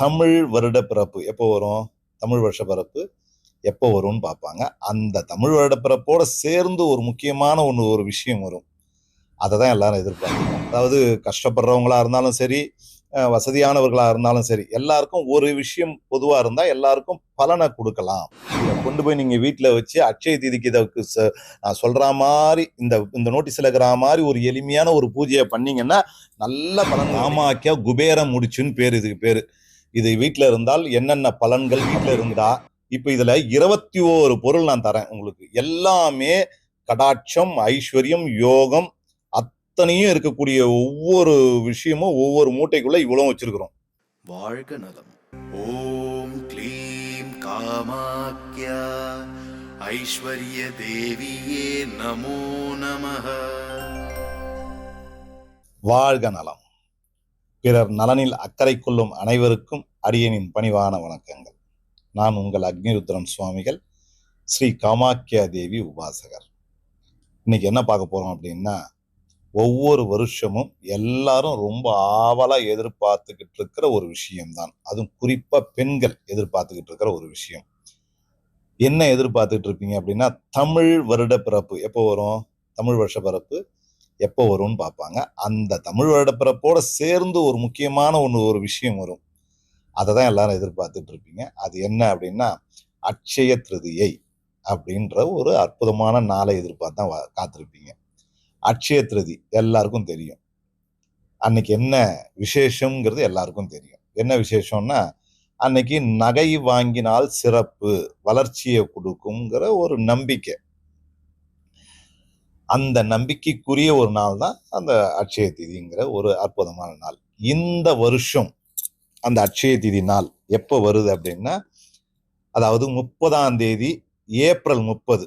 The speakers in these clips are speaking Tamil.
தமிழ் வருட பிறப்பு எப்போ வரும்? தமிழ் வருஷ பிறப்பு எப்போ வரும்னு பார்ப்பாங்க. அந்த தமிழ் வருட பிறப்போட சேர்ந்து ஒரு முக்கியமான ஒன்று ஒரு விஷயம் வரும். அதை தான் எல்லாரும் எதிர்பார்க்கணும் அதாவது கஷ்டப்படுறவங்களா இருந்தாலும் சரி வசதியானவர்களாக வசதியானவர்களா இருந்தாலும் சரி எல்லாருக்கும் ஒரு விஷயம் பொதுவா இருந்தா எல்லாருக்கும் பலனை கொடுக்கலாம். இதை கொண்டு போய் நீங்க வீட்டில் வச்சு அக்ஷய தீதிக்கு இதற்கு நான் சொல்ற மாதிரி இந்த இந்த நோட்டீஸ்ல இருக்கிற மாதிரி ஒரு எளிமையான ஒரு பூஜையை பண்ணீங்கன்னா நல்ல பலன். ஆமாக்கியா குபேரம் முடிச்சுன்னு பேர் இதுக்கு பேரு. இது வீட்ல இருந்தால் என்னென்ன பலன்கள் வீட்ல இருந்தா இப்ப இதுல இருபத்தி ஓரு பொருள் நான் தரேன் உங்களுக்கு. எல்லாமே கடாட்சம் ஐஸ்வர்யம் யோகம் அத்தனையும் இருக்கக்கூடிய ஒவ்வொரு விஷயமும் ஒவ்வொரு மூட்டைக்குள்ள இவ்வளவு வச்சிருக்கிறோம். வாழ்க நலம். ஓம் க்ளீம் காமாக்யா. ஐஸ்வர்ய தேவியே நமோ நமः வாழ்க நலம். பிறர் நலனில் அக்கறை கொள்ளும் அனைவருக்கும் அடியனின் பணிவான வணக்கங்கள். நான் உங்கள் அக்னிருத்ரன் சுவாமிகள் ஸ்ரீ காமாக்கியா தேவி உபாசகர். இன்னைக்கு என்ன பார்க்க போறோம் அப்படின்னா ஒவ்வொரு வருஷமும் எல்லாரும் ரொம்ப ஆவலாக எதிர்பார்த்துக்கிட்டு இருக்கிற ஒரு விஷயம்தான். அதுவும் குறிப்பாக பெண்கள் எதிர்பார்த்துக்கிட்டு இருக்கிற ஒரு விஷயம். என்ன எதிர்பார்த்துக்கிட்டு இருப்பீங்க அப்படின்னா தமிழ் வருட பிறப்பு. எப்போ வரும்? தமிழ் வருஷ பிறப்பு. எப்போ வரும்னு பார்ப்பாங்க. அந்த தமிழ் வருட சேர்ந்து ஒரு முக்கியமான ஒன்று ஒரு விஷயம் வரும். அதை தான் எல்லாரும் எதிர்பார்த்துட்டு இருப்பீங்க அது என்ன அப்படின்னா அட்சய திருதியை அப்படின்ற ஒரு அற்புதமான நாளை எதிர்பார்த்து தான் வா- காத்திருப்பீங்க. அட்சய திருதி எல்லாருக்கும் தெரியும். அன்னைக்கு என்ன விசேஷங்கிறது எல்லாருக்கும் தெரியும். என்ன விசேஷம்னா அன்னைக்கு நகை வாங்கினால் சிறப்பு வளர்ச்சியை கொடுக்குங்கிற ஒரு நம்பிக்கை. அந்த நம்பிக்கைக்குரிய ஒரு நாள் தான் அந்த அட்சய திதிங்கிற ஒரு அற்புதமான நாள். இந்த வருஷம் அந்த அட்சய திதி நாள் எப்போ வருது அப்படின்னா அதாவது முப்பதாம் தேதி ஏப்ரல் முப்பது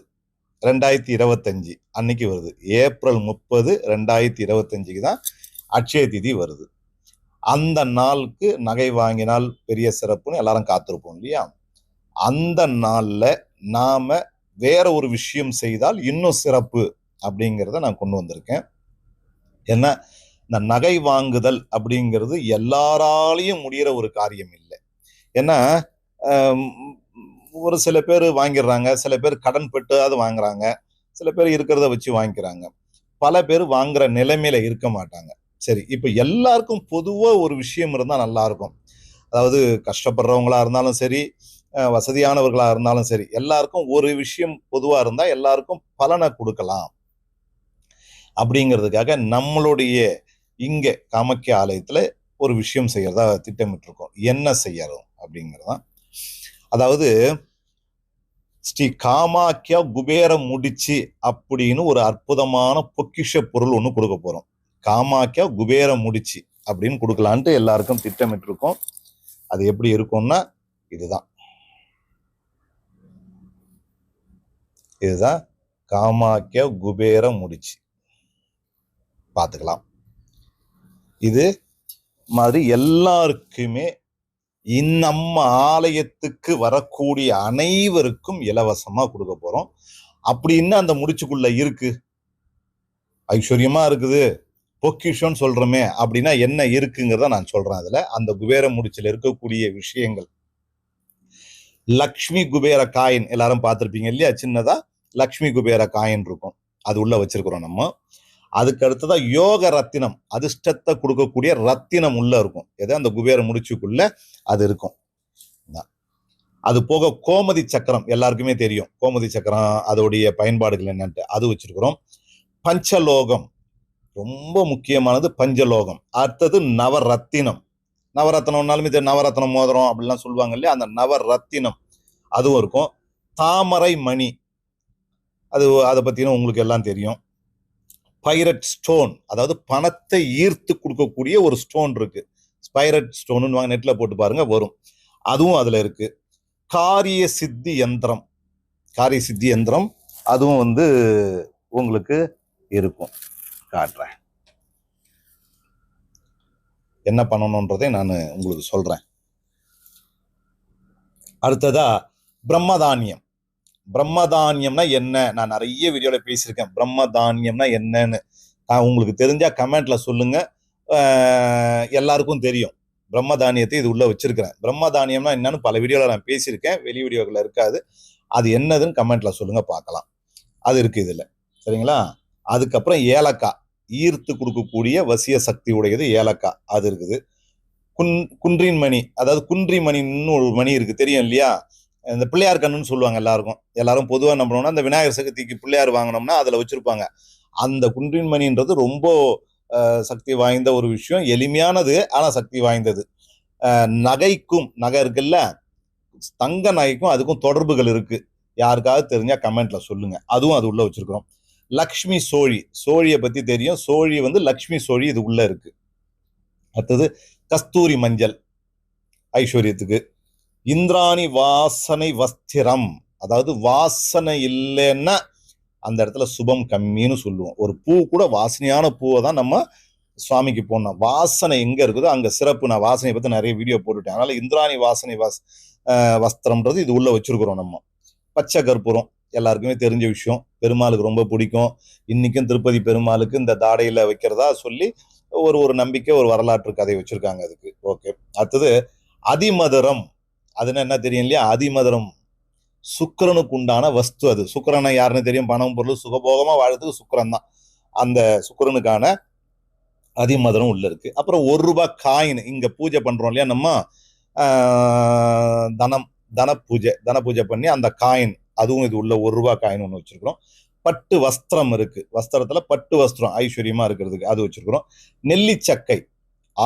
ரெண்டாயிரத்தி இருபத்தஞ்சி அன்னைக்கு வருது. ஏப்ரல் முப்பது ரெண்டாயிரத்தி இருபத்தஞ்சிக்கு தான் அட்சய திதி வருது. அந்த நாளுக்கு நகை வாங்கினால் பெரிய சிறப்புன்னு எல்லாரும் காத்திருப்போம் இல்லையா? அந்த நாளில் நாம வேற ஒரு விஷயம் செய்தால் இன்னும் சிறப்பு அப்படிங்கிறத நான் கொண்டு வந்திருக்கேன். ஏன்னா இந்த நகை வாங்குதல் அப்படிங்கிறது எல்லாராலையும் முடிகிற ஒரு காரியம் இல்லை. ஏன்னா ஒரு சில பேர் வாங்கிடுறாங்க சில பேர் கடன் பெட்டு அது வாங்குறாங்க சில பேர் இருக்கிறத வச்சு வாங்கிக்கிறாங்க. பல பேர் வாங்குற நிலைமையில இருக்க மாட்டாங்க. சரி இப்போ எல்லாருக்கும் பொதுவாக ஒரு விஷயம் இருந்தால் நல்லாயிருக்கும் அதாவது கஷ்டப்படுறவங்களா இருந்தாலும் சரி வசதியானவர்களாக இருந்தாலும் சரி எல்லாருக்கும் ஒரு விஷயம் பொதுவாக இருந்தால் எல்லாருக்கும் பலனை கொடுக்கலாம். அப்படிங்கிறதுக்காக நம்மளுடைய இங்கே காமக்கிய ஆலயத்தில் ஒரு விஷயம் செய்கிறதா திட்டமிட்டிருக்கோம். என்ன செய்யறோம் அப்படிங்கறதான். அதாவது ஸ்ரீ காமாக்கியா குபேர முடிச்சு அப்படின்னு ஒரு அற்புதமான பொக்கிஷ பொருள் ஒன்று கொடுக்க போகிறோம் காமாக்கியா குபேர முடிச்சு அப்படின்னு கொடுக்கலான்ட்டு எல்லாருக்கும் திட்டமிட்டிருக்கோம். அது எப்படி இருக்கும்னா இதுதான். இதுதான் காமாக்கிய குபேர முடிச்சு. பார்த்துக்கலாம். இது மாதிரி எல்லாருக்குமே நம்ம ஆலயத்துக்கு வரக்கூடிய அனைவருக்கும் இலவசமா கொடுக்க போறோம். அப்படின்னு அந்த முடிச்சுக்குள்ள இருக்கு? ஐஸ்வர்யமா இருக்குது. பொக்கிஷம்னு சொல்றோமே அப்படின்னா என்ன இருக்குங்கிறத நான் சொல்றேன் அதுல. அந்த குபேர முடிச்சில் இருக்கக்கூடிய விஷயங்கள். லக்ஷ்மி குபேர காயின் எல்லாரும் பார்த்திருப்பீங்க இல்லையா? சின்னதா லக்ஷ்மி குபேர காயின் இருக்கும். அது உள்ள வச்சிருக்கிறோம் நம்ம. அதுக்கு தான் யோக ரத்தினம் அதிர்ஷ்டத்தை கொடுக்கக்கூடிய ரத்தினம் உள்ளே இருக்கும். எதோ? அந்த குபேர முடிச்சுக்குள்ள அது இருக்கும். அது போக கோமதி சக்கரம் எல்லாருக்குமே தெரியும். கோமதி சக்கரம் அதோடைய பயன்பாடுகள் என்னன்ட்டு. அது வச்சிருக்கிறோம். பஞ்சலோகம். ரொம்ப முக்கியமானது பஞ்சலோகம். அடுத்தது நவரத்தினம். நவரத்னம்னாலுமே தெரியும், நவரத்னம் மோதிரம் அப்படிலாம் சொல்லுவாங்க இல்லையா? அந்த நவரத்தினம். அதுவும் இருக்கும். தாமரை மணி. அது அதை பற்றினும் உங்களுக்கு எல்லாம் தெரியும். பைரட் ஸ்டோன் அதாவது பணத்தை ஈர்த்து கொடுக்கக்கூடிய ஒரு ஸ்டோன் இருக்கு. ஸ்பைரட் ஸ்டோனு வாங்க நெட்டில் போட்டு பாருங்க வரும். அதுவும் அதில் இருக்கு. காரிய சித்தி யந்திரம். காரிய சித்தி யந்திரம் அதுவும் வந்து உங்களுக்கு இருக்கும். காட்டுறேன். என்ன பண்ணணுன்றதை நான் உங்களுக்கு சொல்றேன். அடுத்ததா பிரம்மதானியம். பிரம்மதானியம்னா என்ன? நான் நிறைய வீடியோவில் பேசியிருக்கேன். பிரம்மதானியம்னா என்னன்னு. நான் உங்களுக்கு தெரிஞ்சால் கமெண்ட்ல சொல்லுங்க. எல்லாருக்கும் தெரியும். பிரம்மதானியத்தை இது உள்ள வச்சிருக்கிறேன். பிரம்மதானியம்னா என்னன்னு பல வீடியோவில் நான் பேசியிருக்கேன். வெளி வீடியோவில் இருக்காது. அது என்னதுன்னு கமெண்ட்ல சொல்லுங்க பார்க்கலாம். அது இருக்குது இதில். சரிங்களா? அதுக்கப்புறம் ஏலக்காய். ஈர்த்து கொடுக்கக்கூடிய வசிய சக்தி உடையது ஏலக்காய். அது இருக்குது. குன் குன்றின் மணி. அதாவது குன்றி மணின்னு ஒரு மணி இருக்குது தெரியும் இல்லையா? இந்த பிள்ளையார் கண்ணுன்னு சொல்லுவாங்க எல்லாருக்கும். எல்லாரும் பொதுவாக நம்பணும்னா அந்த இந்த விநாயகர் சதுர்த்திக்கு பிள்ளையார் வாங்கினோம்னா அதில் வச்சுருப்பாங்க. அந்த குன்றின்மணின்றது ரொம்ப சக்தி வாய்ந்த ஒரு விஷயம். எளிமையானது ஆனால் சக்தி வாய்ந்தது. நகைக்கும் நகை இருக்குல்ல? தங்க நகைக்கும் அதுக்கும் தொடர்புகள் இருக்குது யாருக்காவது தெரிஞ்சால் கமெண்ட்டில் சொல்லுங்கள் அதுவும் அது உள்ளே வச்சிருக்கிறோம். லக்ஷ்மி சோழி. சோழியை பற்றி தெரியும். சோழி வந்து லக்ஷ்மி சோழி இது உள்ளே இருக்குது அடுத்தது கஸ்தூரி மஞ்சள் ஐஸ்வர்யத்துக்கு. இந்திராணி வாசனை வஸ்திரம். அதாவது வாசனை இல்லைன்னா அந்த இடத்துல சுபம் கம்மின்னு சொல்லுவோம். ஒரு பூ கூட வாசனையான பூவை தான் நம்ம சுவாமிக்கு போடணும். வாசனை எங்கே இருக்குதோ அங்கே சிறப்பு. நான் வாசனையை பற்றி நிறைய வீடியோ போட்டுட்டேன். அதனால இந்திராணி வாசனை வாஸ் வஸ்திரம்ன்றது இது உள்ளே வச்சிருக்கிறோம் நம்ம. பச்சை கற்பூரம் எல்லாருக்குமே தெரிஞ்ச விஷயம். பெருமாளுக்கு ரொம்ப பிடிக்கும். இன்றைக்கும் திருப்பதி பெருமாளுக்கு இந்த தாடையில் வைக்கிறதா சொல்லி ஒரு ஒரு நம்பிக்கை ஒரு வரலாற்று கதை வச்சுருக்காங்க அதுக்கு. ஓகே. அடுத்தது அதிமதுரம். அதுன்னு என்ன தெரியும் இல்லையா? அதிமதுரம் சுக்கரனுக்கு உண்டான வஸ்து அது. சுக்கிரனை யாருன்னு தெரியும்? பணம் பொருள் சுகபோகமாக வாழ்றதுக்கு சுக்கரன் தான். அந்த சுக்கரனுக்கான அதிமதுரம் உள்ள இருக்கு. அப்புறம் ஒரு ரூபாய் காயின் இங்க பூஜை பண்றோம் இல்லையா நம்ம? தனம் தன பூஜை தன பூஜை பண்ணி அந்த காயின் அதுவும் இது உள்ள ஒரு ரூபாய் காயின் ஒன்று வச்சிருக்கிறோம். பட்டு வஸ்திரம் இருக்கு. வஸ்திரத்துல பட்டு வஸ்திரம் ஐஸ்வர்யமா இருக்கிறதுக்கு அது வச்சிருக்கிறோம். நெல்லிச்சக்கை.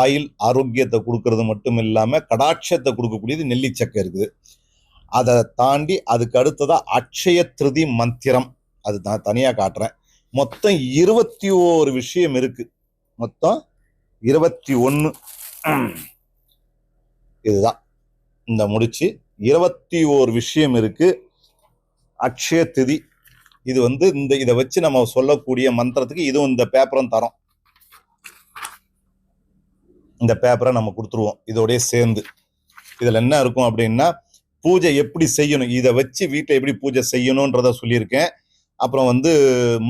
ஆயில் ஆரோக்கியத்தை கொடுக்கறது மட்டும் இல்லாமல் கடாட்சத்தை கொடுக்கக்கூடியது நெல்லிச்சக்கை இருக்குது. அதை தாண்டி அதுக்கு அடுத்ததாக அக்ஷய திருதி மந்திரம். அது நான் தனியாக காட்டுறேன். மொத்தம் இருபத்தி ஓரு விஷயம் இருக்குது மொத்தம் இருபத்தி ஒன்று இதுதான். இந்த முடிச்சு இருபத்தி ஓரு விஷயம் இருக்குது அக்ஷய திதி இது வந்து இந்த இதை வச்சு நம்ம சொல்லக்கூடிய மந்திரத்துக்கு இதுவும் இந்த பேப்பரும் தரோம். இந்த பேப்பரை நம்ம கொடுத்துருவோம். இதோடய சேர்ந்து. இதில் என்ன இருக்கும் அப்படின்னா பூஜை எப்படி செய்யணும்? இதை வச்சு வீட்டை எப்படி பூஜை செய்யணுன்றத சொல்லியிருக்கேன். அப்புறம் வந்து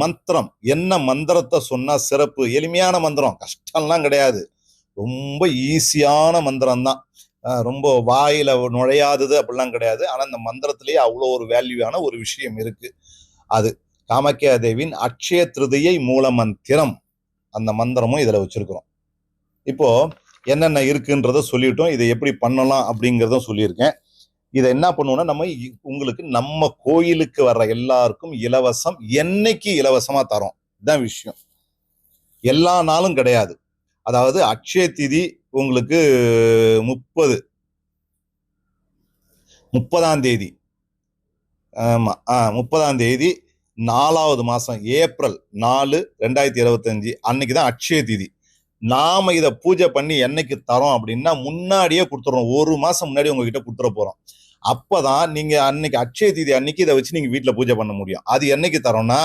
மந்திரம். என்ன மந்திரத்தை சொன்னால் சிறப்பு? எளிமையான மந்திரம். கஷ்டம்லாம் கிடையாது. ரொம்ப ஈஸியான மந்திரம் தான் ரொம்ப வாயில் நுழையாதது அப்படிலாம் கிடையாது. ஆனால் இந்த மந்திரத்திலேயே அவ்வளோ ஒரு வேல்யூவான ஒரு விஷயம் இருக்குது அது காமாக்கியா தேவியின் அக்ஷய திருதியை மூல மந்திரம் அந்த மந்திரமும் இதில் வச்சுருக்குறோம். இப்போ என்னென்ன இருக்குன்றத சொல்லிட்டோம். இதை எப்படி பண்ணலாம் அப்படிங்கிறதும் சொல்லியிருக்கேன். இதை என்ன பண்ணுவோம்னா நம்ம இ- உங்களுக்கு நம்ம கோயிலுக்கு வர்ற எல்லாருக்கும் இலவசம் என்னைக்கு இலவசமா தரோம். இதுதான் விஷயம். எல்லா நாளும் கிடையாது. அதாவது அக்ஷய திதி உங்களுக்கு முப்பது. முப்பதாம் தேதி. ஆமா ஆ முப்பதாம் தேதி நாலாவது மாசம் ஏப்ரல் நாலு ரெண்டாயிரத்தி இருபத்தஞ்சி அன்னைக்கு தான் அக்ஷய திதி. நாம இதை பூஜை பண்ணி என்னைக்கு தரோம் அப்படின்னா முன்னாடியே கொடுத்துறோம் ஒரு மாசம் முன்னாடி உங்ககிட்ட கொடுத்துட போறோம். அப்பதான் நீங்க அன்னைக்கு அக்ஷய தீதி அன்னைக்கு இதை வச்சு நீங்க வீட்டுல பூஜை பண்ண முடியும். அது என்னைக்கு தரோம்னா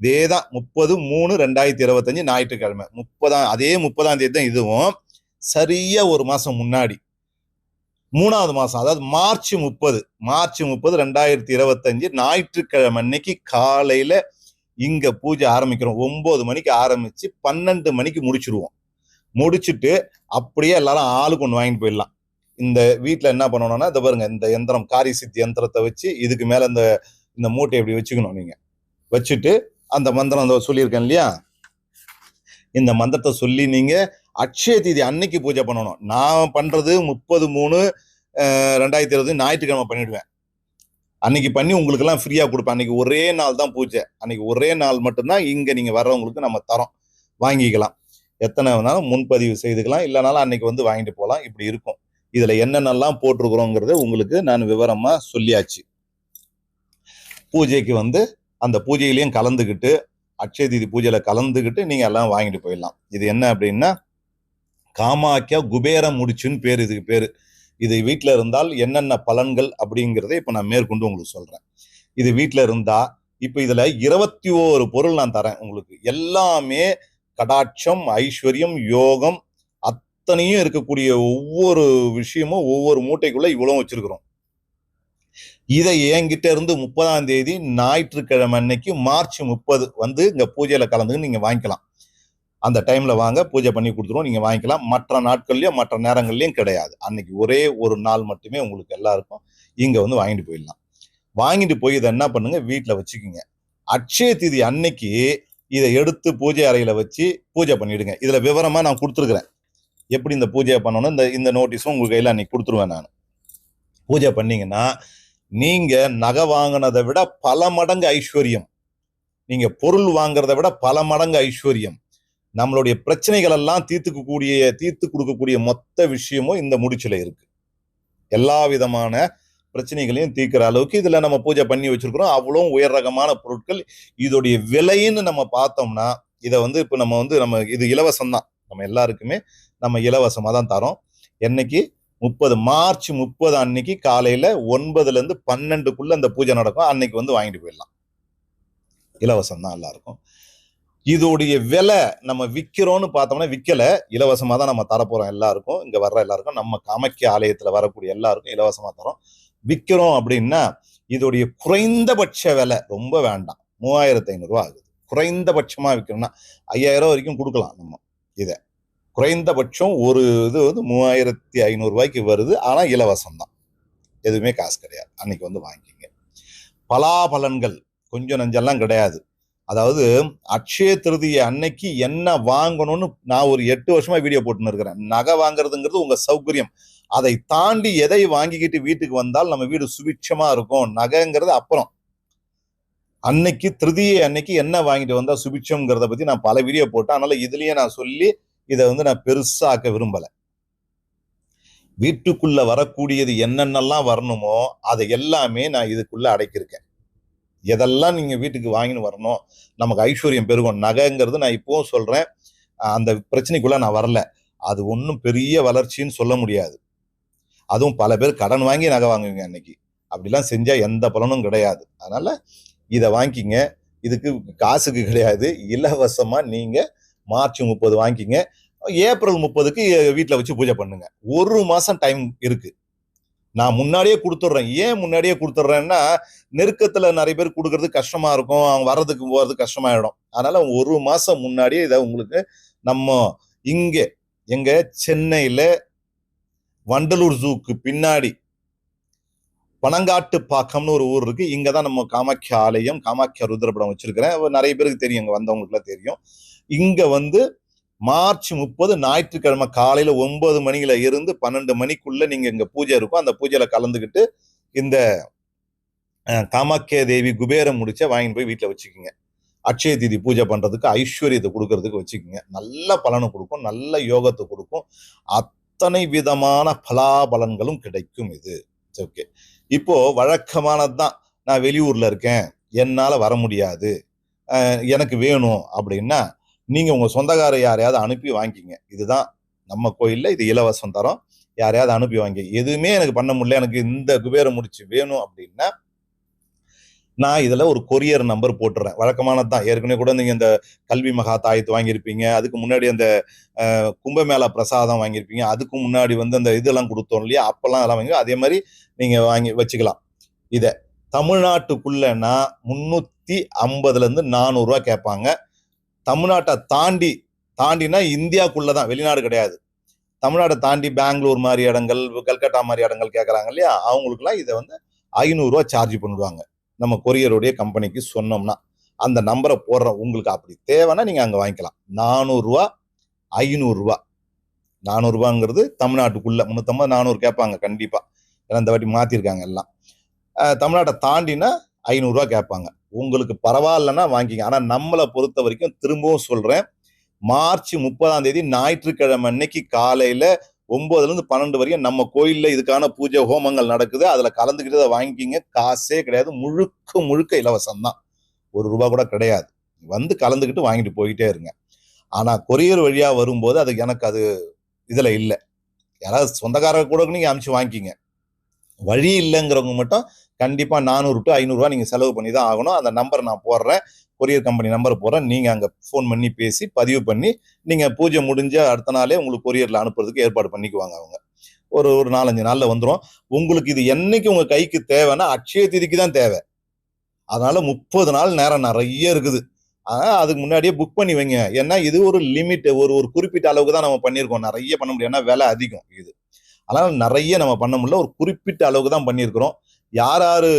இதேதான் முப்பது மூணு ரெண்டாயிரத்தி இருபத்தஞ்சு ஞாயிற்றுக்கிழமை. முப்பதாம் அதே முப்பதாம் தேதி தான் இதுவும். சரியா ஒரு மாசம் முன்னாடி. மூணாவது மாசம் அதாவது மார்ச் முப்பது. மார்ச் முப்பது ரெண்டாயிரத்தி இருபத்தஞ்சு ஞாயிற்றுக்கிழமை அன்னைக்கு காலையில இங்க பூஜை ஆரம்பிக்கிறோம். ஒன்பது மணிக்கு ஆரம்பிச்சு பன்னெண்டு மணிக்கு முடிச்சிருவோம். முடிச்சுட்டு அப்படியே எல்லாரும் ஆளுக்கு ஒன்று வாங்கிட்டு போயிடலாம். இந்த வீட்டில் என்ன பண்ணணும்னா இந்த பாருங்க இந்த எந்திரம் காரி சித்தி யந்திரத்தை வச்சு இதுக்கு மேலே இந்த இந்த மூட்டை இப்படி வச்சுக்கணும் நீங்க. வச்சுட்டு அந்த மந்திரம் அந்த சொல்லியிருக்கேன் இல்லையா? இந்த மந்திரத்தை சொல்லி நீங்க அக்ஷய தீதி அன்னைக்கு பூஜை பண்ணணும். நான் பண்றது முப்பது மூணு ரெண்டாயிரத்தி இருபது ஞாயிற்றுக்கிழமை பண்ணிடுவேன். அன்னைக்கு பண்ணி உங்களுக்கெல்லாம் ஃப்ரீயாக கொடுப்பேன். அன்னைக்கு ஒரே நாள் தான் பூஜை. அன்னைக்கு ஒரே நாள் மட்டும்தான் இங்கே நீங்கள் வர்றவங்களுக்கு நம்ம தரோம். வாங்கிக்கலாம். எத்தனை வேணாலும் முன்பதிவு செய்துக்கலாம். இல்லைனாலும் அன்னைக்கு வந்து வாங்கிட்டு போகலாம். இப்படி இருக்கும். இதில் என்னென்னலாம் போட்டிருக்கிறோங்கிறத உங்களுக்கு நான் விவரமாக சொல்லியாச்சு. பூஜைக்கு வந்து அந்த பூஜையிலையும் கலந்துக்கிட்டு அக்ஷய தீதி பூஜையில் கலந்துக்கிட்டு நீங்கள் எல்லாம் வாங்கிட்டு போயிடலாம். இது என்ன அப்படின்னா காமாக்கியா குபேர முடிச்சுன்னு பேர் இதுக்கு பேர். இது வீட்டில் இருந்தால் என்னென்ன பலன்கள் அப்படிங்கிறத இப்போ நான் மேற்கொண்டு உங்களுக்கு சொல்கிறேன் இது வீட்டில் இருந்தால் இப்போ இதில் இருபத்தி ஓரு பொருள் நான் தரேன் உங்களுக்கு. எல்லாமே கடாட்சம் ஐஸ்வர்யம் யோகம் அத்தனையும் இருக்கக்கூடிய ஒவ்வொரு விஷயமும் ஒவ்வொரு மூட்டைக்குள்ளே இவ்வளோ வச்சுருக்குறோம். இதை என்கிட்ட இருந்து முப்பதாம் தேதி ஞாயிற்றுக்கிழமை அன்னைக்கு மார்ச் முப்பது வந்து இங்கே பூஜையில் கலந்துன்னு நீங்கள் வாங்கிக்கலாம். அந்த டைம்ல வாங்க பூஜை பண்ணி கொடுத்துருவோம் நீங்க வாங்கிக்கலாம். மற்ற நாட்கள்லயும் மற்ற நேரங்கள்லயும் கிடையாது. அன்னைக்கு ஒரே ஒரு நாள் மட்டுமே உங்களுக்கு எல்லாருக்கும் இங்க வந்து வாங்கிட்டு போயிடலாம். வாங்கிட்டு போய் இதை என்ன பண்ணுங்க? வீட்டில் வச்சுக்கோங்க. அட்சய திதி அன்னைக்கு இதை எடுத்து பூஜை அறையில வச்சு பூஜை பண்ணிடுங்க. இதுல விவரமா நான் கொடுத்துருக்குறேன். எப்படி இந்த பூஜையை பண்ணணும் இந்த இந்த நோட்டீஸும் உங்களுக்கு கையில் அன்னைக்கு கொடுத்துருவேன் நான். பூஜை பண்ணீங்கன்னா நீங்க நகை வாங்கினதை விட பல மடங்கு ஐஸ்வர்யம். நீங்க பொருள் வாங்குறதை விட பல மடங்கு ஐஸ்வர்யம். நம்மளுடைய பிரச்சனைகள் எல்லாம் தீர்த்துக்கக்கூடிய தீர்த்து கொடுக்கக்கூடிய மொத்த விஷயமும் இந்த முடிச்சில் இருக்கு. எல்லா விதமான பிரச்சனைகளையும் தீர்க்கிற அளவுக்கு இதில் நம்ம பூஜை பண்ணி வச்சிருக்கிறோம். அவ்வளோ உயர் ரகமான பொருட்கள். இதோடைய விலைன்னு நம்ம பார்த்தோம்னா இதை வந்து இப்போ நம்ம வந்து நம்ம இது இலவசம் தான். நம்ம எல்லாருக்குமே நம்ம இலவசமாக தான் தரோம். என்னைக்கு? முப்பது மார்ச் முப்பது அன்னைக்கு காலையில் ஒன்பதுலேருந்து பன்னெண்டுக்குள்ளே அந்த பூஜை நடக்கும். அன்னைக்கு வந்து வாங்கிட்டு போயிடலாம். இலவசம் தான் எல்லாருக்கும். இதோடைய விலை நம்ம விற்கிறோம்னு பார்த்தோம்னா விற்கல இலவசமாக தான் நம்ம தரப்போகிறோம் எல்லாருக்கும். இங்கே வர்ற எல்லாருக்கும் நம்ம காமக்கிய ஆலயத்தில் வரக்கூடிய எல்லாருக்கும் இலவசமாக தரோம். விற்கிறோம் அப்படின்னா இதோடைய குறைந்தபட்ச விலை ரொம்ப வேண்டாம். மூவாயிரத்து ஐநூறுரூவா ஆகுது. குறைந்தபட்சமாக விற்கணும்னா ஐயாயிரம் வரைக்கும் கொடுக்கலாம் நம்ம இதை. குறைந்தபட்சம் ஒரு இது வந்து மூவாயிரத்தி ஐநூறுரூவாய்க்கு வருது. ஆனால் இலவசம் தான். எதுவுமே காசு கிடையாது. அன்னைக்கு வந்து வாங்கிக்கிங்க. பலாபலன்கள் கொஞ்சம் நஞ்செல்லாம் கிடையாது. அதாவது அக்ஷய திருதிய அன்னைக்கு என்ன வாங்கணும்னு நான் ஒரு எட்டு வருஷமா வீடியோ போட்டுன்னு இருக்கிறேன். நகை வாங்குறதுங்கிறது உங்க சௌகரியம். அதை தாண்டி எதை வாங்கிக்கிட்டு வீட்டுக்கு வந்தால் நம்ம வீடு சுபிட்சமா இருக்கும். நகைங்கிறது அப்புறம். அன்னைக்கு திருதியை அன்னைக்கு என்ன வாங்கிட்டு வந்தா சுபிட்சம்ங்கிறத பத்தி நான் பல வீடியோ போட்டேன். அதனால இதுலயே நான் சொல்லி இதை வந்து நான் பெருசாக்க விரும்பல. வீட்டுக்குள்ள வரக்கூடியது என்னென்னலாம் வரணுமோ அதை எல்லாமே நான் இதுக்குள்ள அடைக்கிருக்கேன் எதெல்லாம் நீங்கள் வீட்டுக்கு வாங்கின்னு வரணும் நமக்கு ஐஸ்வர்யம் பெருகும் நகைங்கிறது நான் இப்போவும் சொல்கிறேன் அந்த பிரச்சனைக்குள்ளே நான் வரல. அது ஒன்றும் பெரிய வளர்ச்சின்னு சொல்ல முடியாது. அதுவும் பல பேர் கடன் வாங்கி நகை வாங்குவீங்க அன்னைக்கு. அப்படிலாம் செஞ்சால் எந்த பலனும் கிடையாது. அதனால் இதை வாங்கிக்கிங்க. இதுக்கு காசுக்கு கிடையாது. இலவசமாக நீங்கள் மார்ச் முப்பது வாங்கிக்கிங்க. ஏப்ரல் முப்பதுக்கு வீட்டில் வச்சு பூஜை பண்ணுங்கள் ஒரு மாதம் டைம் இருக்குது நான் முன்னாடியே கொடுத்துட்றேன். ஏன் முன்னாடியே கொடுத்துட்றேன்னா நெருக்கத்தில் நிறைய பேர் கொடுக்கறது கஷ்டமாக இருக்கும். அவங்க வர்றதுக்கு போகிறது கஷ்டமாயிடும். அதனால் ஒரு மாதம் முன்னாடியே இதை உங்களுக்கு நம்ம இங்கே எங்கள் சென்னையில் வண்டலூர் ஜூக்கு பின்னாடி பனங்காட்டு பாக்கம்னு ஒரு ஊர் இருக்குது இங்கே தான் நம்ம காமாக்கியா ஆலயம் காமாக்கியா ருத்ரபடம் வச்சுருக்கிறேன். நிறைய பேருக்கு தெரியும் இங்கே வந்தவங்களுக்குலாம் தெரியும். இங்கே வந்து மார்ச் முப்பது ஞாயிற்றுக்கிழமை காலையில் ஒன்பது மணியில இருந்து பன்னெண்டு மணிக்குள்ள நீங்கள் இங்கே பூஜை இருக்கும். அந்த பூஜையில் கலந்துக்கிட்டு இந்த காமாக்கிய தேவி குபேரம் முடிச்ச வாங்கிட்டு போய் வீட்டில் வச்சுக்கோங்க. அட்சய தீதி பூஜை பண்ணுறதுக்கு ஐஸ்வர்யத்தை கொடுக்கறதுக்கு வச்சுக்கோங்க. நல்ல பலனை கொடுக்கும். நல்ல யோகத்தை கொடுக்கும். அத்தனை விதமான பலாபலன்களும் கிடைக்கும் இது. ஓகே. இப்போது வழக்கமானது தான் நான் வெளியூரில் இருக்கேன். என்னால் வர முடியாது. எனக்கு வேணும் அப்படின்னா நீங்க உங்க சொந்தக்கார யாரையாவது அனுப்பி வாங்கிக்கிங்க இதுதான் நம்ம கோயில்ல இது இலவசம் தரோம். யாரையாவது அனுப்பி வாங்கி எதுவுமே எனக்கு பண்ண முடியல. எனக்கு இந்த குபேரம் முடிச்சு வேணும் அப்படின்னா நான் இதில் ஒரு கொரியர் நம்பர் போட்டுறேன். வழக்கமானது தான் ஏற்கனவே கூட நீங்கள் இந்த கல்வி மகா தாயத்து வாங்கியிருப்பீங்க. அதுக்கு முன்னாடி அந்த கும்பமேளா பிரசாதம் வாங்கியிருப்பீங்க. அதுக்கு முன்னாடி வந்து அந்த இதெல்லாம் கொடுத்தோம் இல்லையா? அப்போல்லாம் அதெல்லாம் வாங்கி அதே மாதிரி நீங்கள் வாங்கி வச்சுக்கலாம். இதை தமிழ்நாட்டுக்குள்ளனா முந்நூற்றி ஐம்பதுலேருந்து நானூறுரூவா கேட்பாங்க. தமிழ்நாட்டை தாண்டி தாண்டினா இந்தியாக்குள்ளதான் வெளிநாடு கிடையாது. தமிழ்நாட்டை தாண்டி பெங்களூர் மாதிரி இடங்கள் கல்கட்டா மாதிரி இடங்கள் கேட்குறாங்க இல்லையா? அவங்களுக்குலாம் இதை வந்து ஐநூறுரூவா சார்ஜ் பண்ணிடுவாங்க நம்ம கொரியருடைய கம்பெனிக்கு சொன்னோம்னா அந்த நம்பரை போடுறோம் உங்களுக்கு அப்படி தேவைன்னா நீங்கள் அங்கே வாங்கிக்கலாம். நானூறுரூவா ஐநூறுரூவா நானூறுரூவாங்கிறது தமிழ்நாட்டுக்குள்ள முந்நூற்றம்பது நானூறு கேட்பாங்க கண்டிப்பாக ஏன்னா இந்த வாட்டி மாற்றிருக்காங்க எல்லாம். தமிழ்நாட்டை தாண்டினா ஐநூறுரூவா கேட்பாங்க. உங்களுக்கு பரவாயில்லன்னா வாங்கிங்க. ஆனால் நம்மளை பொறுத்த வரைக்கும் திரும்பவும் சொல்கிறேன் மார்ச் முப்பதாம் தேதி ஞாயிற்றுக்கிழமை அன்னைக்கு காலையில் ஒம்பதுலேருந்து பன்னெண்டு வரைக்கும் நம்ம கோயிலில் இதுக்கான பூஜை ஹோமங்கள் நடக்குது. அதில் கலந்துக்கிட்டு வாங்கிக்கிங்க. காசே கிடையாது. முழுக்க முழுக்க இலவசம் தான் ஒரு ரூபா கூட கிடையாது. வந்து கலந்துக்கிட்டு வாங்கிட்டு போயிட்டே இருங்க. ஆனால் கொரியர் வழியாக வரும்போது அது எனக்கு அது இதில் இல்லை. யாராவது சொந்தக்காரர் கூட நீங்கள் அனுப்பிச்சு வாங்கிக்கிங்க. வழி இல்லைங்கிறவங்க மட்டும் கண்டிப்பாக நானூறு டு ஐநூறுரூவா நீங்கள் செலவு பண்ணி தான் ஆகணும். அந்த நம்பர் நான் போடுறேன். கொரியர் கம்பெனி நம்பர் போடுறேன். நீங்கள் அங்கே ஃபோன் பண்ணி பேசி பதிவு பண்ணி நீங்கள் பூஜை முடிஞ்ச அடுத்த நாளே உங்களுக்கு கொரியரில் அனுப்புறதுக்கு ஏற்பாடு பண்ணிக்குவாங்க அவங்க. ஒரு ஒரு நாலஞ்சு நாளில் வந்துரும். உங்களுக்கு இது என்னைக்கு உங்கள் கைக்கு தேவைன்னா அட்சய திதிக்கு தான் தேவை. அதனால் முப்பது நாள் நேரம் நிறைய இருக்குது. ஆனால் அதுக்கு முன்னாடியே புக் பண்ணி வைங்க. ஏன்னா இது ஒரு லிமிட் ஒரு ஒரு குறிப்பிட்ட அளவுக்கு தான் நம்ம பண்ணியிருக்கோம். நிறைய பண்ண முடியும். ஏன்னா விலை அதிகம் இது. அதனால் நிறைய நம்ம பண்ண முடியல. ஒரு குறிப்பிட்ட அளவுக்கு தான் பண்ணியிருக்கிறோம். யார் யார்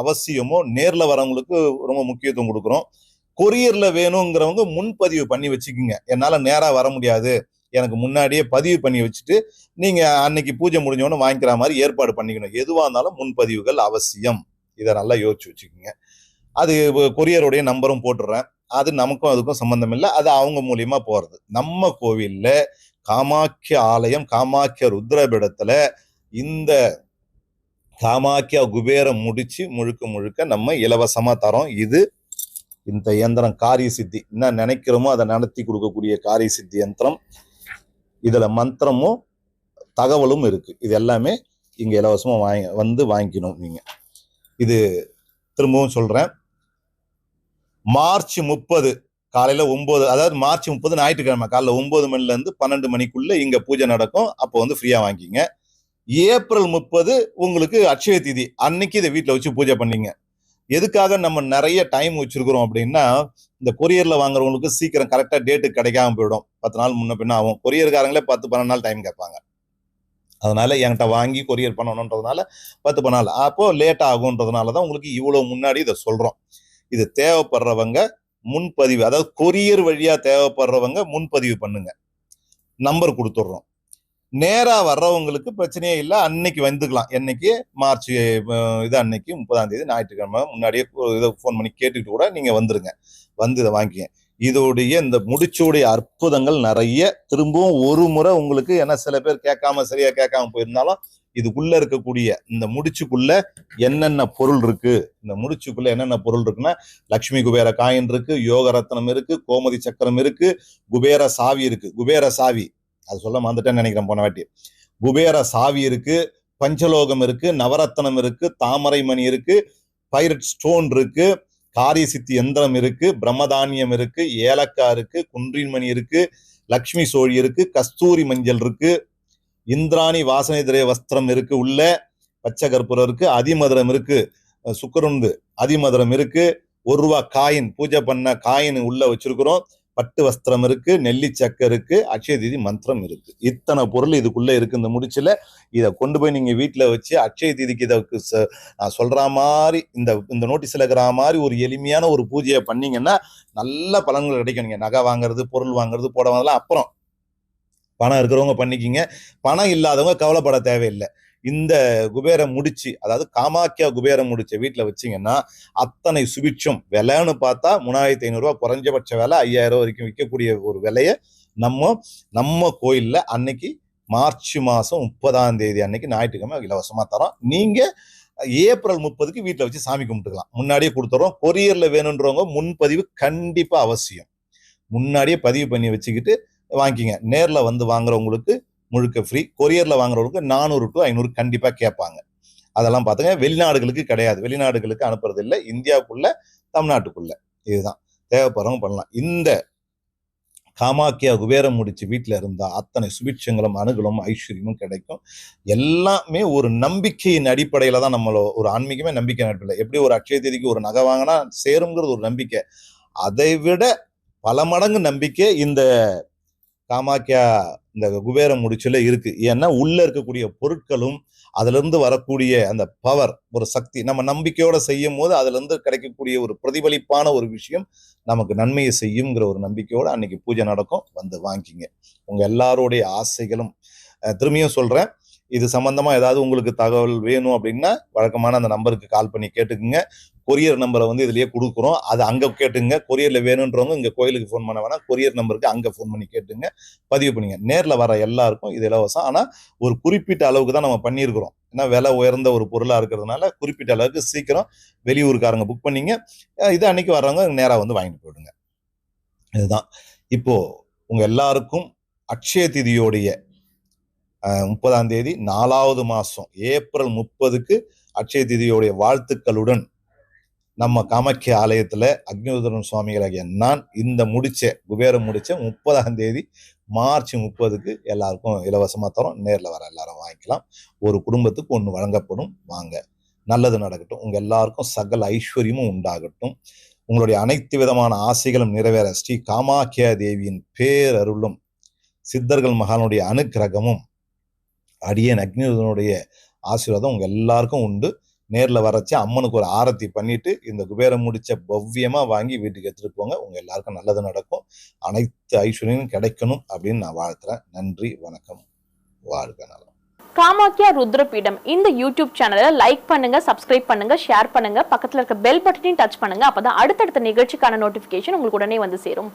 அவசியமோ நேரில் வரவங்களுக்கு ரொம்ப முக்கியத்துவம் கொடுக்குறோம். கொரியரில் வேணுங்கிறவங்க முன்பதிவு பண்ணி வச்சுக்கோங்க. என்னால் நேராக வர முடியாது. எனக்கு முன்னாடியே பதிவு பண்ணி வச்சுட்டு நீங்கள் அன்னைக்கு பூஜை முடிஞ்சோன்னு வாங்கிக்கிற மாதிரி ஏற்பாடு பண்ணிக்கணும். எதுவாக இருந்தாலும் முன்பதிவுகள் அவசியம். இதை நல்லா யோசிச்சு வச்சுக்கோங்க. அது கொரியருடைய நம்பரும் போட்டுடுறேன் அது நமக்கும் அதுக்கும் சம்மந்தம் இல்லை. அது அவங்க மூலியமாக போகிறது நம்ம கோவில்ல காமாக்கிய ஆலயம் காமாக்கிய ருத்ரபிடத்தில் இந்த காமாக்கியா குபேரம் முடித்து முழுக்க முழுக்க நம்ம இலவசமாக தரோம். இது இந்த இயந்திரம் காரிய சித்தி என்ன நினைக்கிறோமோ அதை நடத்தி கொடுக்கக்கூடிய காரிய சித்தி யந்திரம் இதில் மந்திரமும் தகவலும் இருக்குது இது எல்லாமே இங்கே இலவசமாக வாங்கி வந்து வாங்கிக்கணும் நீங்கள் இது திரும்பவும் சொல்கிறேன் மார்ச் முப்பது காலையில் ஒம்பது அதாவது மார்ச் முப்பது ஞாயிற்றுக்கிழமை காலைல ஒன்பது மணிலேருந்து பன்னெண்டு மணிக்குள்ளே இங்கே பூஜை நடக்கும். அப்போ வந்து ஃப்ரீயாக வாங்கிக்கிங்க. ஏப்ரல் முப்பது உங்களுக்கு அட்சய திதி. அன்னைக்கு இதை வீட்டில் வச்சு பூஜை பண்ணிங்க. எதுக்காக நம்ம நிறைய டைம் வச்சுருக்குறோம் அப்படின்னா இந்த கொரியரில் வாங்குறவங்களுக்கு சீக்கிரம் கரெக்டாக டேட்டு கிடைக்காம போயிடும். பத்து நாள் முன்ன பின்ன ஆகும். கொரியர்காரங்களே பத்து பன்னெண்டு நாள் டைம் கேட்பாங்க. அதனால என்கிட்ட வாங்கி கொரியர் பண்ணணுன்றதுனால பத்து பன்னெண்டு நாள். லேட்டாக லேட் ஆகுன்றதுனால தான் உங்களுக்கு இவ்வளோ முன்னாடி இதை சொல்கிறோம் இது தேவைப்படுறவங்க முன்பதிவு அதாவது கொரியர் வழியாக தேவைப்படுறவங்க முன்பதிவு பண்ணுங்க. நம்பர் கொடுத்துட்றோம். நேராக வர்றவங்களுக்கு பிரச்சனையே இல்லை அன்னைக்கு வந்துக்கலாம். என்னைக்கு? மார்ச் இது அன்னைக்கு முப்பதாம் தேதி ஞாயிற்றுக்கிழமை. முன்னாடியே இதை ஃபோன் பண்ணி கேட்டுக்கிட்டு கூட நீங்கள் வந்துருங்க. வந்து இதை வாங்கிக்க இதோடைய இந்த முடிச்சோடைய அற்புதங்கள் நிறைய. திரும்பவும் ஒரு முறை உங்களுக்கு ஏன்னா சில பேர் கேட்காம சரியா கேட்காம போயிருந்தாலும் இதுக்குள்ள இருக்கக்கூடிய இந்த முடிச்சுக்குள்ள என்னென்ன பொருள் இருக்கு? இந்த முடிச்சுக்குள்ள என்னென்ன பொருள் இருக்குன்னா லக்ஷ்மி குபேர காயின் இருக்கு யோக ரத்னம் இருக்கு கோமதி சக்கரம் இருக்கு குபேர சாவி இருக்கு. குபேர சாவி. அது சொல்ல மறந்துட்டேன்னு நினைக்கிறேன் போன வாட்டி. குபேர சாவி இருக்கு பஞ்சலோகம் இருக்கு நவரத்னம் இருக்கு தாமரை மணி இருக்கு பைரட் ஸ்டோன் இருக்கு காரிய சித்தி எந்திரம் இருக்கு பிரம்மதானியம் இருக்கு ஏலக்காய் இருக்கு குன்றின் மணி இருக்கு லக்ஷ்மி சோழி இருக்கு கஸ்தூரி மஞ்சள் இருக்கு இந்திராணி வாசனை திரைய வஸ்திரம் இருக்கு உள்ள பச்சை கற்பூரம் இருக்கு அதிமதுரம் இருக்கு அஹ் சுக்கருந்து அதிமதுரம் இருக்கு ஒரு ரூபா காயின் பூஜை பண்ண காயின் உள்ள வச்சிருக்கிறோம் பட்டு வஸ்திரம் இருக்கு நெல்லி சக்கை இருக்கு அக்ஷய தீதி மந்திரம் இருக்கு. இத்தனை பொருள் இதுக்குள்ள இருக்கு இந்த முடிச்சுல. இதை கொண்டு போய் நீங்க வீட்டில் வச்சு அக்ஷய தீதிக்கு இதற்கு ச- நான் சொல்ற மாதிரி இந்த இந்த நோட்டீஸ்ல இருக்கிற மாதிரி ஒரு எளிமையான ஒரு பூஜையை பண்ணீங்கன்னா நல்ல பலன்கள் கிடைக்கும் நீங்க நகை வாங்குறது பொருள் வாங்குறது போட வாங்கலாம் அப்புறம். பணம் இருக்கிறவங்க பண்ணிக்கிங்க. பணம் இல்லாதவங்க கவலைப்பட தேவையில்லை. இந்த குபேரம் முடிச்சு அதாவது காமாக்கியா குபேரம் முடிச்ச வீட்டில் வச்சீங்கன்னா அத்தனை சுபிட்சம் விலைன்னு பார்த்தா மூணாயிரத்தி ஐநூறுரூவா குறைஞ்சபட்ச விலை ஐயாயிரம் ரூபா வரைக்கும் விற்கக்கூடிய ஒரு விலையை நம்ம நம்ம கோயிலில் அன்னைக்கு மார்ச் மாதம் முப்பதாம் தேதி அன்னைக்கு ஞாயிற்றுக்கிழமை இலவசமாக தரோம். நீங்கள் ஏப்ரல் முப்பதுக்கு வீட்டில் வச்சு சாமி கும்பிட்டுக்கலாம். முன்னாடியே கொடுத்துறோம். கொரியரில் வேணுன்றவங்க முன்பதிவு கண்டிப்பாக அவசியம். முன்னாடியே பதிவு பண்ணி வச்சுக்கிட்டு வாங்கிக்கிங்க. நேரில் வந்து வாங்குறவங்களுக்கு முழுக்க ஃப்ரீ கொரியரில் வாங்குறவங்களுக்கு நானூறு டு ஐநூறு கண்டிப்பாக கேட்பாங்க. அதெல்லாம் பார்த்துங்க வெளிநாடுகளுக்கு கிடையாது. வெளிநாடுகளுக்கு அனுப்புறது இல்லை இந்தியாவுக்குள்ள தமிழ்நாட்டுக்குள்ள. இதுதான். தேவைப்படுறவங்க பண்ணலாம். இந்த காமாக்கியா குபேரம் முடிச்சு வீட்டில் இருந்தால் அத்தனை சுபிட்சங்களும் அணுகலும் ஐஸ்வர்யமும் கிடைக்கும். எல்லாமே ஒரு நம்பிக்கையின் அடிப்படையில் தான் நம்மளோ ஒரு ஆன்மீகமே நம்பிக்கை அடிப்படையில். எப்படி ஒரு அக்ஷய தேதிக்கு ஒரு நகை வாங்கினா சேருங்கிறது ஒரு நம்பிக்கை. அதை விட பல மடங்கு நம்பிக்கை இந்த காமாக்கியா இந்த குபேர முடிச்சில இருக்கு. ஏன்னா உள்ள இருக்கக்கூடிய பொருட்களும் அதிலிருந்து வரக்கூடிய அந்த பவர் ஒரு சக்தி நம்ம நம்பிக்கையோட செய்யும் போது அதுலேருந்து கிடைக்கக்கூடிய ஒரு பிரதிபலிப்பான ஒரு விஷயம் நமக்கு நன்மையை செய்யுங்கிற ஒரு நம்பிக்கையோடு அன்னைக்கு பூஜை நடக்கும். வந்து வாங்கிக்கிங்க உங்கள் எல்லாருடைய ஆசைகளும் திரும்பியும் சொல்கிறேன் இது சம்மந்தமாக ஏதாவது உங்களுக்கு தகவல் வேணும் அப்படின்னா வழக்கமான அந்த நம்பருக்கு கால் பண்ணி கேட்டுக்குங்க. கொரியர் நம்பரை வந்து இதுலேயே கொடுக்குறோம். அது அங்கே கேட்டுங்க. கொரியரில் வேணுன்றவங்க இங்கே கோயிலுக்கு ஃபோன் பண்ண வேணாம். கொரியர் நம்பருக்கு அங்கே ஃபோன் பண்ணி கேட்டுங்க. பதிவு பண்ணுங்க. நேரில் வர எல்லாருக்கும் இது இலவசம். ஆனால் ஒரு குறிப்பிட்ட அளவுக்கு தான் நம்ம பண்ணியிருக்கிறோம். ஏன்னா விலை உயர்ந்த ஒரு பொருளாக இருக்கிறதுனால குறிப்பிட்ட அளவுக்கு சீக்கிரம் வெளியூருக்காரங்க புக் பண்ணிங்க. இது அன்னைக்கு வர்றவங்க நேராக வந்து வாங்கிட்டு போயிடுங்க. இதுதான். இப்போது உங்கள் எல்லாருக்கும் அக்ஷய திதியோடைய முப்பதாம் தேதி நாலாவது மாதம் ஏப்ரல் முப்பதுக்கு அக்ஷய திதியோடைய வாழ்த்துக்களுடன் நம்ம காமாக்கிய ஆலயத்தில் அக்னிதரன் சுவாமிகளாகிய நான் இந்த முடிச்ச குபேரம் முடிச்ச முப்பதாம் தேதி மார்ச் முப்பதுக்கு எல்லாருக்கும் இலவசமாக தரோம். நேரில் வர எல்லாரும் வாங்கிக்கலாம். ஒரு குடும்பத்துக்கு ஒன்று வழங்கப்படும். வாங்க. நல்லது நடக்கட்டும். உங்கள் எல்லாருக்கும் சகல ஐஸ்வர்யமும் உண்டாகட்டும். உங்களுடைய அனைத்து விதமான ஆசைகளும் நிறைவேற ஸ்ரீ காமாக்கியா தேவியின் பேரருளும் சித்தர்கள் மகானுடைய அனுக்கிரகமும் அடியேன் அக்னியுதனுடைய ஆசீர்வாதம் உங்கள் எல்லாருக்கும் உண்டு. நேரில் வரச்சு அம்மனுக்கு ஒரு ஆரத்தி பண்ணிட்டு இந்த குபேரம் முடிச்ச பவ்யமாக வாங்கி வீட்டுக்கு எடுத்துட்டு போங்க. உங்கள் எல்லாருக்கும் நல்லது நடக்கும். அனைத்து ஐஸ்வர்யமும் கிடைக்கணும் அப்படின்னு நான் வாழ்த்துறேன். நன்றி வணக்கம். வாழ்க நலம். காமாக்கியா ருத்ரபீடம். இந்த யூடியூப் சேனலை லைக் பண்ணுங்க சப்ஸ்கிரைப் பண்ணுங்க ஷேர் பண்ணுங்க. பக்கத்தில் இருக்க பெல் பட்டனையும் டச் பண்ணுங்க. அப்பதான் அடுத்தடுத்த நிகழ்ச்சிக்கான நோட்டிபிகேஷன் உங்களுக்கு உடனே வந்து சேரும்.